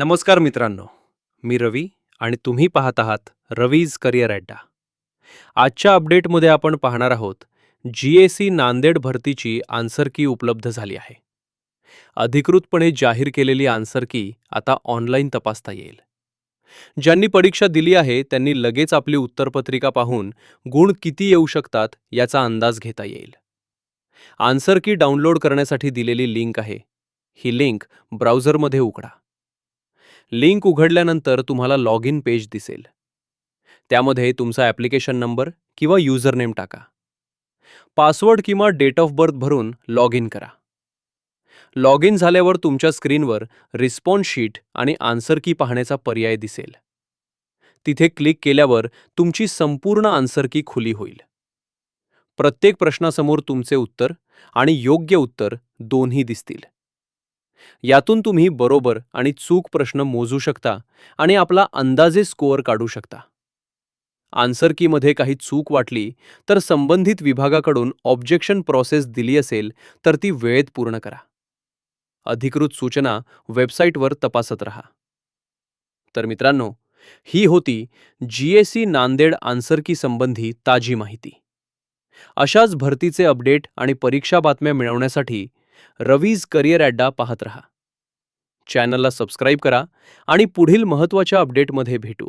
नमस्कार मित्रांनो मी रवी आणि तुम्ही पाहत आहात रवीज करिअर अड्डा आजच्या अपडेटमध्ये आपण पाहणार आहोत जी ए सी नांदेड भरतीची आन्सर की उपलब्ध झाली आहे. अधिकृतपणे जाहीर केलेली आन्सर की आता ऑनलाईन तपासता येईल. ज्यांनी परीक्षा दिली आहे त्यांनी लगेच आपली उत्तरपत्रिका पाहून गुण किती येऊ शकतात याचा अंदाज घेता येईल. आन्सर की डाउनलोड करण्यासाठी दिलेली लिंक आहे. ही लिंक ब्राउझरमध्ये उघडा. लिंक उघडल्यानंतर तुम्हाला लॉग इन पेज दिसेल. त्यामध्ये तुमचा ॲप्लिकेशन नंबर किंवा युजरनेम टाका. पासवर्ड किंवा डेट ऑफ बर्थ भरून लॉग इन करा. लॉग इन झाल्यावर तुमच्या स्क्रीनवर रिस्पॉन्स शीट आणि आन्सर की पाहण्याचा पर्याय दिसेल. तिथे क्लिक केल्यावर तुमची संपूर्ण आन्सर की खुली होईल. प्रत्येक प्रश्नासमोर तुमचे उत्तर आणि योग्य उत्तर दोन्ही दिसतील. यातून तुम्ही बरोबर आणि चूक प्रश्न मोजू शकता आणि आपला अंदाजे स्कोअर काढू शकता. आन्सर कीमध्ये काही चूक वाटली तर संबंधित विभागाकडून ऑब्जेक्शन प्रोसेस दिली असेल तर ती वेळेत पूर्ण करा. अधिकृत सूचना वेबसाईटवर तपासत रहा. तर मित्रांनो ही होती G S C Nanded answer key संबंधी ताजी माहिती. अशाच भरतीचे अपडेट आणि परीक्षा बातम्या मिळवण्यासाठी रवीज करिअर अड्डा पाहत रहा. चॅनलला सबस्क्राईब करा आणि पुढील महत्त्वाच्या अपडेटमध्ये भेटू.